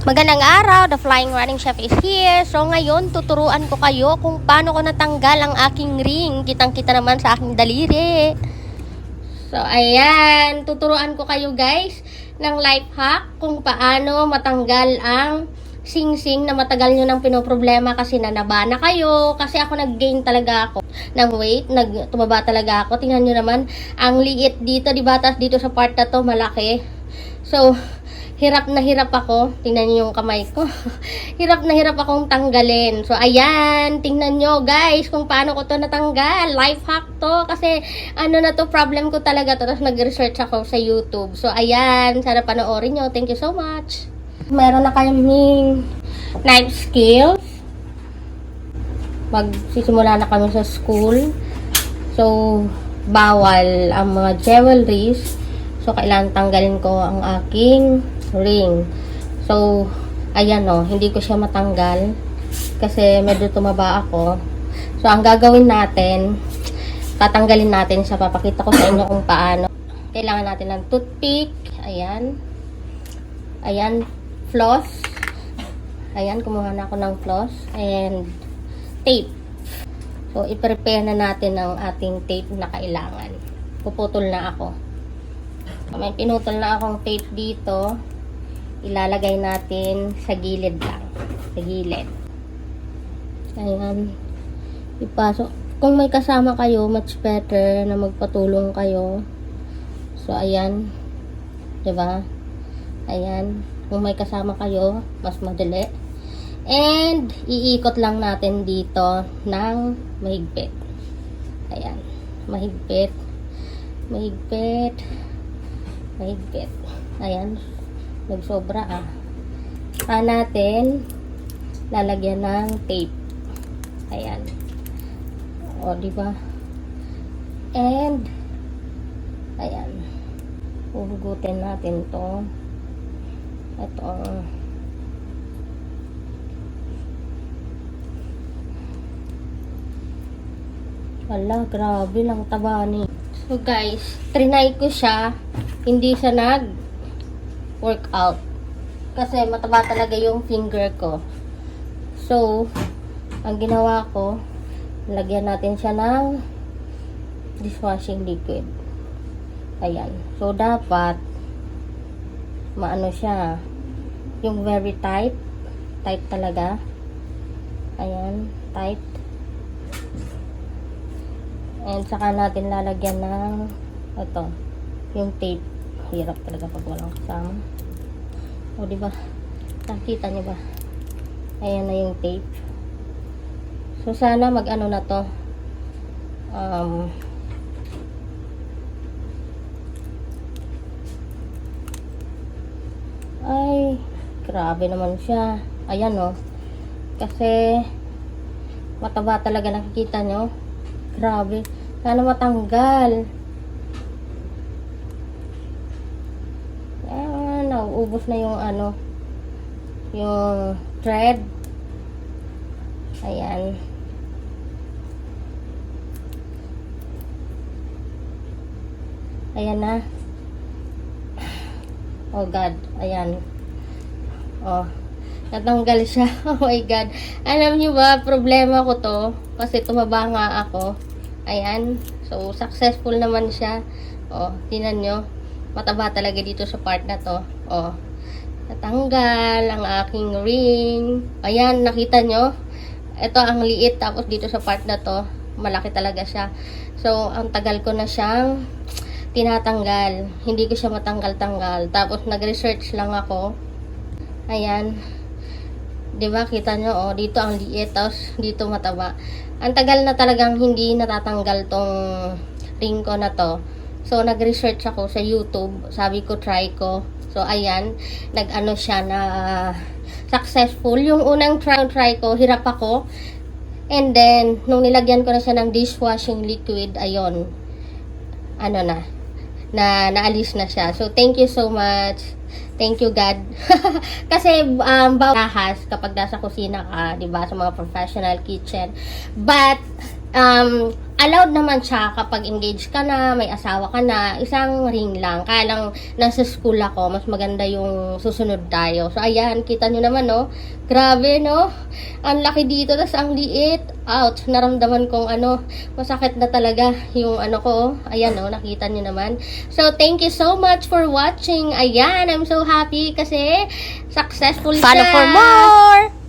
Magandang araw, the Flying Running Chef is here. So ngayon, tuturuan ko kayo kung paano ko natanggal ang aking ring. Kitang-kita naman sa aking daliri. So ayan, tuturuan ko kayo guys ng life hack kung paano matanggal ang sing-sing na matagal nyo nang pinoproblema kasi nanaba na kayo. Kasi ako nag-gain talaga ako ng weight, nag tumaba talaga ako. Tingnan nyo naman, ang liit dito, di ba? Dito sa part na to, malaki. So, hirap na hirap ako. Tingnan niyo yung kamay ko. hirap na hirap akong tanggalin. So, ayan. Tingnan nyo, guys, kung paano ko to natanggal. Life hack to. Kasi, ano na to, problem ko talaga to. Tapos, nag-research ako sa YouTube. So, ayan. Sana panoorin nyo. Thank you so much. Meron na kaming knife skills. Magsisimula na kami sa school. So, bawal ang mga jewelries. So, kailangan tanggalin ko ang aking ring. So, ayan o, hindi ko siya matanggal kasi medyo tumaba ako. So, ang gagawin natin, tatanggalin natin siya. Papakita ko sa inyo kung paano. Kailangan natin ng toothpick. Ayan. Ayan, floss. Ayan, kumuha na ako ng floss. And tape. So, i-prepare na natin ang ating tape na kailangan. Puputol na ako. May pinutol na akong tape dito. Ilalagay natin sa gilid lang. Sa gilid. Ayan. Ipasok. Kung may kasama kayo, much better na magpatulong kayo. So, ayan. ba? Ayan. Kung may kasama kayo, mas madali. And, iikot lang natin dito ng mahigpit. Ayan. Mahigpit. Mahigpit. Mahigpit. Ayan. Nagsobra ah. Saka natin lalagyan ng tape. Ayan. O, di ba? And, ayan. Uhugutin natin to. Ito. Wala, grabe lang taba ni. So guys, trinay ko siya. Hindi siya nag workout. Kasi mataba talaga yung finger ko. So, ang ginawa ko, lagyan natin siya ng dishwashing liquid. Ayan. So, dapat maano siya yung very tight. Tight talaga. Ayan. Tight. And saka natin lalagyan ng ito, yung tape. Hirap talaga pag walang kasama. O, di ba? Nakita niyo ba? Ayan na yung tape. So, sana mag-ano na to. Um, ay, grabe naman siya. Ayan, oh. Kasi, mataba talaga nakikita nyo. Grabe. Sana matanggal. Nauubos na yung ano, yung thread. Ayan. Ayan na. Oh God. Ayan. Oh. Natanggal siya. Oh my God. Alam niyo ba, problema ko to. Kasi tumaba nga ako. Ayan. So, successful naman siya. Oh, tinan nyo. Mataba talaga dito sa part na to. Oh. Natanggal ang aking ring. Ayan, nakita nyo? Ito ang liit. Tapos dito sa part na to, malaki talaga siya. So, ang tagal ko na siyang tinatanggal. Hindi ko siya matanggal-tanggal. Tapos, nag-research lang ako. Ayan. 'Di ba kita nyo, oh, dito ang liit, tapos dito mataba. Ang tagal na talagang hindi natatanggal tong ring ko na to. So, nag-research ako sa YouTube. Sabi ko, try ko. So, ayan. Nag-ano siya na successful. Yung unang try, try ko, hirap ako. And then, nung nilagyan ko na siya ng dishwashing liquid, ayon ano na, na naalis na siya. So, thank you so much. Thank you, God. Kasi, um, bawal ahas kapag nasa kusina ka, di ba, sa mga professional kitchen. But, um, allowed naman siya kapag engaged ka na, may asawa ka na, isang ring lang. Kaya lang, nasa school ako, mas maganda yung susunod tayo. So, ayan, kita nyo naman, no? Grabe, no? Ang laki dito, tas ang liit. Ouch, naramdaman kong ano, masakit na talaga yung ano ko. oh. Ayan, no? Nakita nyo naman. So, thank you so much for watching. Ayan, I'm so happy kasi successful Follow siya. for more!